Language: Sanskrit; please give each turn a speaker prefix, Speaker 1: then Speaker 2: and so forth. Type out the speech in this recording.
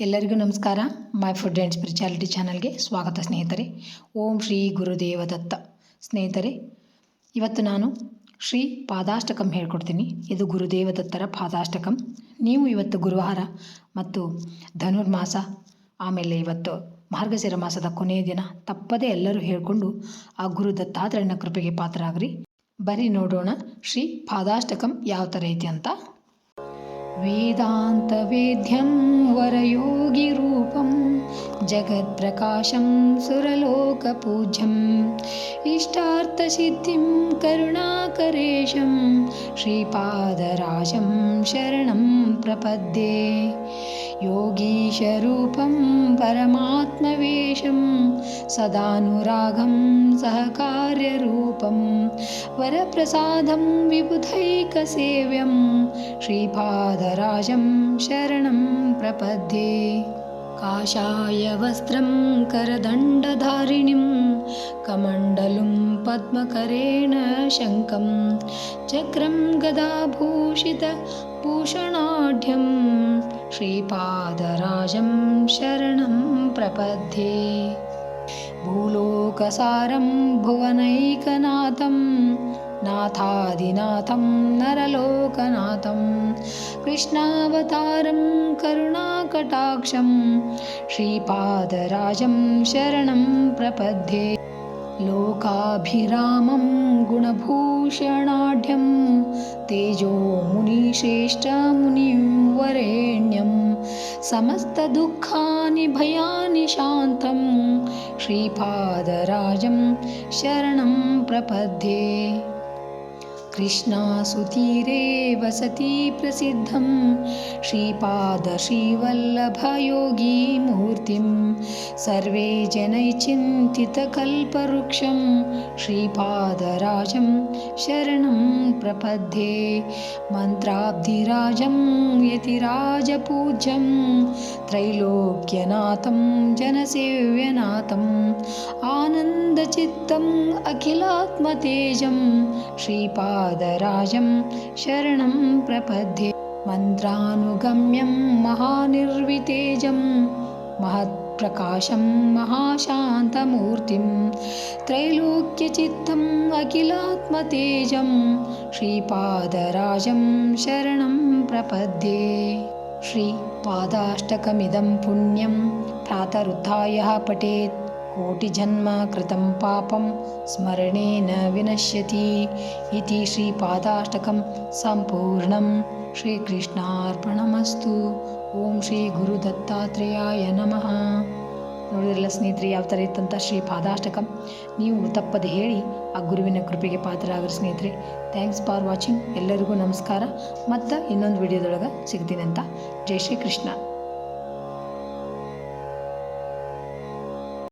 Speaker 1: ಎಲ್ಲರಿಗೂ ನಮಸ್ಕಾರ. ಮೈ ಫುಡ್ ಆ್ಯಂಡ್ ಸ್ಪಿರಿಚುಯಾಲಿಟಿ ಚಾನಲ್ಗೆ ಸ್ವಾಗತ ಸ್ನೇಹಿತರೆ. ಓಂ ಶ್ರೀ ಗುರುದೇವ ದತ್ತ. ಸ್ನೇಹಿತರೆ, ಇವತ್ತು ನಾನು ಶ್ರೀ ಪಾದಾಷ್ಟಕಂ ಹೇಳ್ಕೊಡ್ತೀನಿ. ಇದು ಗುರುದೇವ ದತ್ತರ ಪಾದಾಷ್ಟಕಂ. ನೀವು ಇವತ್ತು ಗುರುವಾರ ಮತ್ತು ಧನುರ್ಮಾಸ, ಆಮೇಲೆ ಇವತ್ತು ಮಾರ್ಗಶಿರ ಮಾಸದ ಕೊನೆಯ ದಿನ ತಪ್ಪದೇ ಎಲ್ಲರೂ ಹೇಳಿಕೊಂಡು ಆ ಗುರು ದತ್ತಾತ್ರೇಯನ ಕೃಪೆಗೆ ಪಾತ್ರರಾಗ್ರಿ. ಬರೀ ನೋಡೋಣ ಶ್ರೀ ಪಾದಾಷ್ಟಕಂ ಯಾವ ಥರ ಐತಿ ಅಂತ. वेदान्तवेद्यं वरयोगिरूपं जगत्प्रकाशं सुरलोकपूज्यम् इष्टार्थसिद्धिं करुणाकरेशं श्रीपादराजं शरणं प्रपद्ये योगीशरूपं परमात्मवेशं सदानुरागं सहकार्यरूपं वरप्रसादं विबुधैकसेव्यं श्रीपादराजं शरणं प्रपद्ये। काषायवस्त्रं करदण्डधारिणीं कमण्डलुं पद्मकरेण शङ्खं चक्रं गदाभूषितभूषणाढ्यं श्रीपादराजं शरणं प्रपद्ये भूलोकसारं भुवनैकनाथं नाथादिनाथं नरलोकनाथं कृष्णावतारं करुणाकटाक्षं श्रीपादराजं शरणं प्रपद्ये लोकाभिरामं गुणभूषणाढ्यं तेजोमुनिश्रेष्ठमुनिं वरेण्यं समस्तदुःखानि भयानि शान्तं श्रीपादराजं शरणं प्रपद्ये। कृष्णासुतीरे वसति प्रसिद्धं सर्वे जनैचिन्तितकल्पवृक्षं श्रीपादराजं शरणं प्रपद्ये। मन्त्राब्धिराजं यतिराजपूज्यं त्रैलोक्यनाथं जनसेव्यनाथम् आनन्दचित्तम् अखिलात्मतेजं श्रीपादराजं शरणं प्रपद्ये। मन्त्रानुगम्यं महानिर्वितेजं महत्प्रकाशं महाशान्तमूर्तिं त्रैलोक्यचित्तम् अखिलात्मतेजं श्रीपादराजं शरणं प्रपद्ये। श्रीपादाष्टकमिदं पुण्यं प्रातरुत्थाय पठेत् कोटिजन्म कृतं पापं स्मरणेन विनश्यति इति श्रीपादाष्टकं सम्पूर्णं ಶ್ರೀಕೃಷ್ಣಾರ್ಪಣಮಸ್ತು ಓಂ ಶ್ರೀ ಗುರು ದತ್ತಾತ್ರೇಯಾಯ ನಮಃ. ನೋಡಿದ್ರಲ್ಲ ಸ್ನೇಹಿತರೆ, ಯಾವ ಥರ ಇತ್ತಂತ? ಶ್ರೀ ಪಾದಾಷ್ಟಕ. ನೀವು ತಪ್ಪದೆ ಹೇಳಿ, ಆ ಗುರುವಿನ ಕೃಪೆಗೆ ಪಾತ್ರರಾಗ್ರಿ ಸ್ನೇಹಿತರೆ. ಥ್ಯಾಂಕ್ಸ್ ಫಾರ್ ವಾಚಿಂಗ್ ಎಲ್ಲರಿಗೂ ನಮಸ್ಕಾರ. ಮತ್ತು ಇನ್ನೊಂದು ವಿಡಿಯೋದೊಳಗೆ ಸಿಗ್ತೀನಿ ಅಂತ. ಜೈ ಶ್ರೀ ಕೃಷ್ಣ.